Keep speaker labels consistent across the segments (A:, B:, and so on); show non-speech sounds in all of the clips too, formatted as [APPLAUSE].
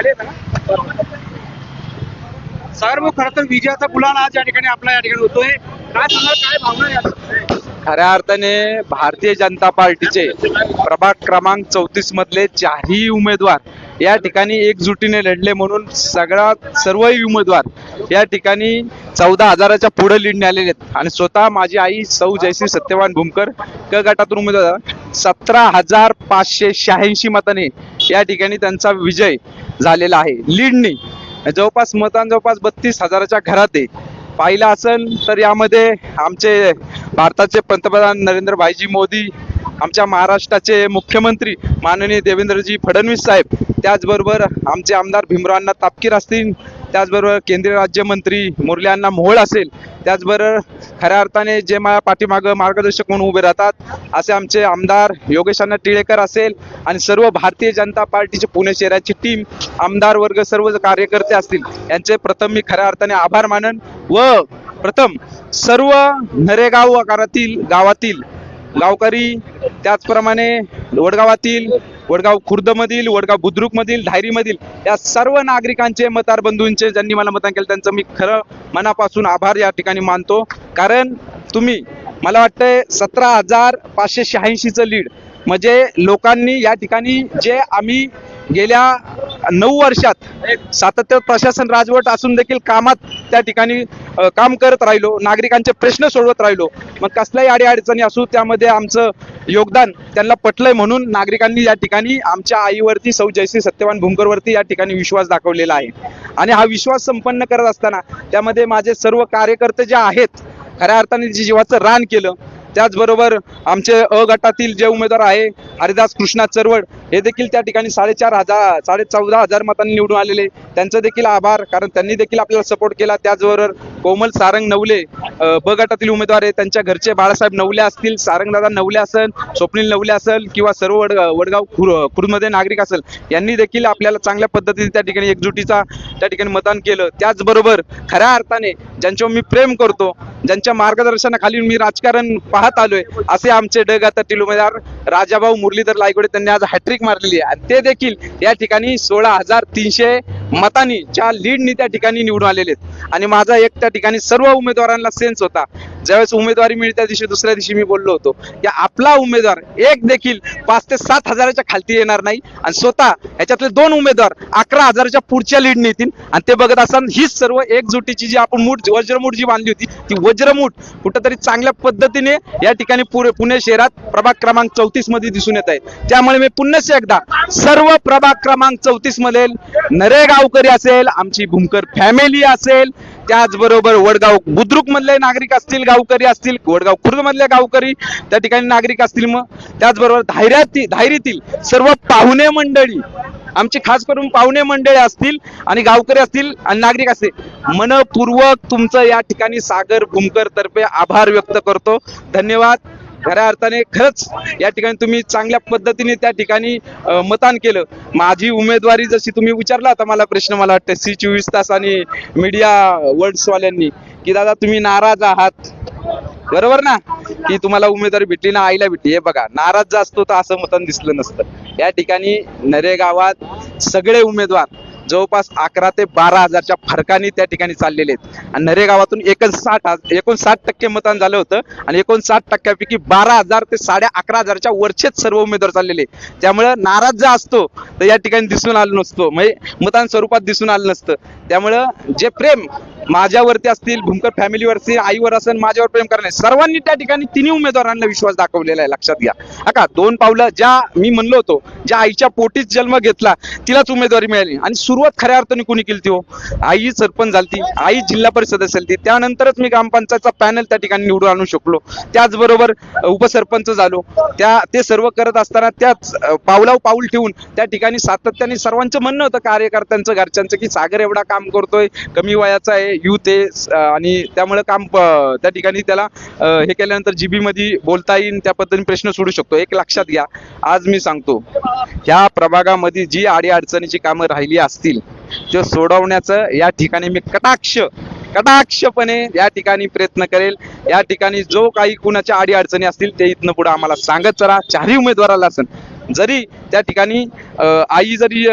A: खाली येतं ना? सर मग खर तर विजयाचा गुलाल आज या ठिकाणी आपला या ठिकाणी होतोय. काय सांगाल काय भावना आहे
B: खऱ्या अर्थाने भारतीय जनता पार्टीचे प्रभाग क्रमांक चौतीस मधले चारही उमेदवार या ठिकाणी एकजुटीने लढले म्हणून सगळा सर्वही उमेदवार या ठिकाणी चौदा हजाराच्या पुढे लीडने आलेले आहेत. आणि स्वतः माझी आई सौ जयश्री सत्यवान भूमकर क गटातून उमेदवार सतरा हजार पाचशे शहाऐंशी मताने या ठिकाणी त्यांचा विजय झालेला आहे. लीडनी जवळपास मतान जवळपास बत्तीस हजाराच्या घरात आहे पाहिलं असेल तर यामध्ये आमचे भारताचे पंतप्रधान नरेंद्र भाईजी मोदी आमच्या महाराष्ट्राचे मुख्यमंत्री माननीय देवेंद्रजी फडणवीस साहेब त्याचबरोबर आमचे आमदार भीमरावांना तापकीर असतील त्याचबरोबर केंद्रीय राज्यमंत्री मुरली अण्णा मोहोळ असेल त्याचबरोबर खऱ्या अर्थाने जे माझ्या पाठीमागं मार्गदर्शक म्हणून उभे राहतात असे आमचे आमदार योगेश अण्णा टिळेकर असेल आणि सर्व भारतीय जनता पार्टीचे पुणे शहराची टीम आमदार वर्ग सर्व कार्यकर्ते असतील यांचे प्रथम मी खऱ्या अर्थाने आभार मानन. व प्रथम सर्व नरेगाव आकारातील गावातील गावकरी त्याचप्रमाणे वडगावातील वडगाव खुर्दमधील वडगाव बुद्रुकमधील धायरीमधील या सर्व नागरिकांचे मतदार बंधूंचे ज्यांनी मला मतदान केलं त्यांचं मी खरं मनापासून आभार या ठिकाणी मानतो. कारण तुम्ही मला वाटतंय सतरा हजार पाचशे शहाऐंशीचं लीड. म्हणजे लोकांनी या ठिकाणी जे आम्ही गेल्या नऊ वर्षात सातत्य प्रशासन राजवट असून देखील कामात त्या ठिकाणी काम करत राहिलो नागरिकांचे प्रश्न सोडवत राहिलो. मग कसल्याही अडीअडचणी असू त्यामध्ये आमचं योगदान त्यांना पटलंय म्हणून नागरिकांनी या ठिकाणी आमच्या आईवरती सौ जयश्री सत्यवान भूमकरवरती या ठिकाणी विश्वास दाखवलेला आहे. आणि हा विश्वास संपन्न करत असताना त्यामध्ये माझे सर्व कार्यकर्ते जे आहेत खऱ्या अर्थाने जे जीवाचं रान केलं त्याचबरोबर आमचे अ गटातील जे उमेदवार आहे हरिदास कृष्णा चरवड हे देखील त्या ठिकाणी साडेचार हजार साडे चौदा हजार मतांनी निवडून आलेले. त्यांचं देखील आभार कारण त्यांनी देखील आपल्याला सपोर्ट केला. त्याचबरोबर कोमल सारंग नवले ब गटातील उमेदवार आहे. त्यांच्या घरचे बाळासाहेब नवले असतील सारंगदादा नवले असेल स्वप्नील नवले असेल किंवा सर्व वड वडगाव खुर खुर्दमध्ये नागरिक असेल यांनी देखील आपल्याला चांगल्या पद्धतीने त्या ठिकाणी एकजुटीचा त्या ठिकाणी मतदान केलं. त्याचबरोबर खऱ्या अर्थाने ज्यांच्यावर मी प्रेम करतो ज्यांच्या मार्गदर्शनाखाली मी राजकारण पाहत आलोय असे आमचे ड गटातील उमेदवार राजाभाऊ मुरलीधर लायगोडे त्यांनी आज हॅट्रिक मारलेली आहे. आणि ते देखील या ठिकाणी सोळा हजार तीनशे मतानी च्या लीडनी त्या ठिकाणी निवडून आलेले आहेत. आणि माझा एक त्या ठिकाणी सर्व उमेदवारांना सेन्स होता. ज्यावेळेस उमेदवारी मिळते त्या दिवशी दुसऱ्या दिवशी मी बोललो होतो की आपला उमेदवार एक देखील पाच ते सात हजाराच्या खालती येणार नाही आणि स्वतः याच्यातले दोन उमेदवार अकरा हजाराच्या पुढच्या लीड येतील आणि ते बघत असताना हीच सर्व एकजुटीची जी आपण मूठ वज्रमूठ जी बांधली होती ती वज्रमूठ कुठंतरी चांगल्या पद्धतीने या ठिकाणी पुरे पुणे शहरात प्रभाग क्रमांक चौतीसमध्ये दिसून येत आहे. त्यामुळे मी पुन्हा एकदा सर्व प्रभाग क्रमांक चौतीसमध्ये नरे गावकरी असेल आमची भूमकर फॅमिली असेल त्याचबरोबर वडगाव बुद्रुक मधले नागरिक असतील गावकरी असतील वडगाव खुर्द मधले गावकरी त्या ठिकाणी नागरिक असतील मग. त्याचबरोबर धायऱ्यातील धायरीतील सर्व पाहुणे मंडळी आमची खास करून पाहुणे मंडळी असतील आणि गावकरी असतील आणि नागरिक असतील. मनपूर्वक तुमचं या ठिकाणी सागर भूमकर तर्फे आभार व्यक्त करतो. धन्यवाद. खऱ्या अर्थाने खरंच या ठिकाणी तुम्ही चांगल्या पद्धतीने त्या ठिकाणी मतदान केलं. माझी उमेदवारी जशी तुम्ही विचारला आता मला प्रश्न मला वाटतं सी चोवीस तास आणि मीडिया वर्ल्ड्सवाल्यांनी की दादा तुम्ही नाराज आहात. बरोबर ना? की तुम्हाला उमेदवारी भेटली ना आईला भेटली. हे बघा नाराज जास्त असतो तर असं मतदान दिसलं नसतं. या ठिकाणी नरेगावात सगळे उमेदवार जवळपास अकरा ते बारा हजारच्या फरकाने त्या ठिकाणी चाललेले आहेत. आणि नरे गावातून एकोणसाठ एकोणसाठ टक्के मतदान झालं होतं आणि एकोणसाठ टक्क्यापैकी बारा हजार ते साडे अकरा हजारच्या वरचेच सर्व उमेदवार चाललेले त्यामुळे नाराज जर असतो तर या ठिकाणी दिसून आलं नसतो. म्हणजे मतदान स्वरूपात दिसून आलं नसतं. त्यामुळं जे प्रेम माझ्यावरती असतील भूमकर फॅमिलीवरती आईवर असेल माझ्यावर प्रेम करणे सर्वांनी त्या ठिकाणी तिन्ही उमेदवारांना विश्वास दाखवलेला आहे. लक्षात घ्या. का? दोन पावलं ज्या मी म्हणलो होतो ज्या आईच्या पोटीच जन्म घेतला तिलाच उमेदवारी मिळाली. आणि सुरुवात खऱ्या अर्थाने कोणी केली ती हो? आई सरपंच झालती आई जिल्हा परिषद असेल ती. त्यानंतरच मी ग्रामपंचायतचा पॅनल त्या ठिकाणी निवडून आणू शकलो. त्याचबरोबर उपसरपंच झालो. त्या ते सर्व करत असताना त्याच पावलाव पाऊल ठेवून त्या ठिकाणी सातत्याने सर्वांचं म्हणणं होतं कार्यकर्त्यांचं घरच्यांचं की सागर एवढा काम करतोय कमी वयाचा आहे युथ आहे आणि त्यामुळे काम त्या ठिकाणी त्याला हे केल्यानंतर जीबी मध्ये बोलता येईल त्या पद्धतीने प्रश्न सोडू शकतो. एक लक्षात घ्या. आज मी सांगतो ह्या प्रभागामध्ये जी अडीअडचणीची कामं राहिली असतील ते सोडवण्याचं या ठिकाणी मी कटाक्ष कटाक्षपणे या ठिकाणी प्रयत्न करेल. या ठिकाणी जो काही कुणाच्या अडीअडचणी असतील ते इथनं पुढे आम्हाला सांगत चला चारही उमेदवाराला असेल जरी त्या ठिकाणी आई जरी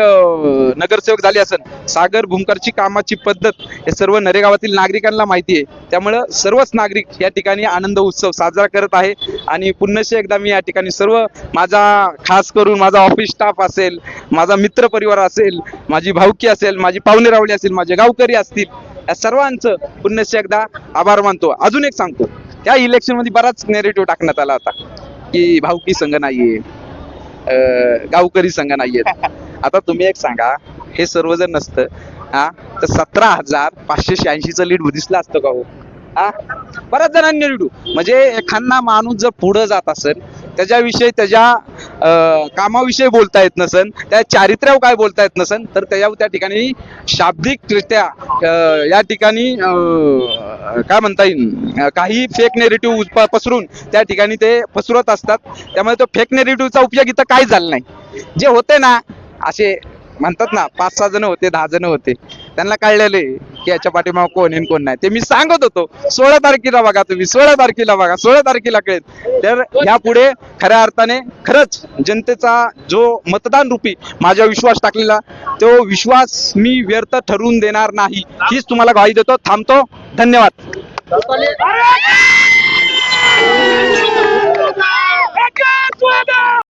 B: नगरसेवक झाली असेल सागर भूमकरची कामाची पद्धत हे सर्व नरेगावातील नागरिकांना माहिती आहे. त्यामुळं सर्वच नागरिक या ठिकाणी आनंद उत्सव साजरा करत आहे आणि पुन्हा एकदा मी या ठिकाणी सर्व माझा खास करून माझा ऑफिस स्टाफ असेल माझा मित्र परिवार असेल माझी भाऊकी असेल माझी पाहुणे रावळी असेल माझे गावकरी असतील या सर्वांचं पुन्हा एकदा आभार मानतो. अजून एक सांगतो त्या इलेक्शनमध्ये बराच नेरेटिव्ह टाकण्यात आला होता की भाऊकी संघ नाहीये. आहे गावकरी संघ नाहीयेत. [LAUGHS] आता तुम्ही एक सांगा हे सर्व जर नसतं हा? तर सतरा हजार पाचशे शहाऐंशीचं लीड दिसलं असतं का हो? हा? बऱ्याच जणांनी लीड म्हणजे एखादा माणूस जर पुढं जात असेल त्याच्याविषयी त्याच्या कामाविषयी बोलता येत नसन त्या चारित्र्यावर काय बोलता येत नसन तर त्याच्या त्या ठिकाणी शाब्दिकरित्या या ठिकाणी काय म्हणता येईल? काही फेक नेरेटिव्ह पसरून त्या ठिकाणी ते पसरत असतात. त्यामुळे तो फेक नेरेटिव्हचा उपयोग इथं काही झाला नाही. जे होते ना असे म्हणतात ना पाच सहा जण होते दहा जण होते. त्यांना कळलेले की याच्या पाठीमाग कोण आहे कोण नाही. ते मी सांगत होतो. सोळा तारखेला बघा तुम्ही सोळा तारखेला बघा सोळा तारखेला कळेल. तर यापुढे खऱ्या अर्थाने खरंच जनतेचा जो मतदान रूपी माझ्या विश्वास टाकलेला तो विश्वास मी व्यर्थ ठरवून देणार नाही. हीच तुम्हाला ग्वाही देतो. थांबतो. धन्यवाद.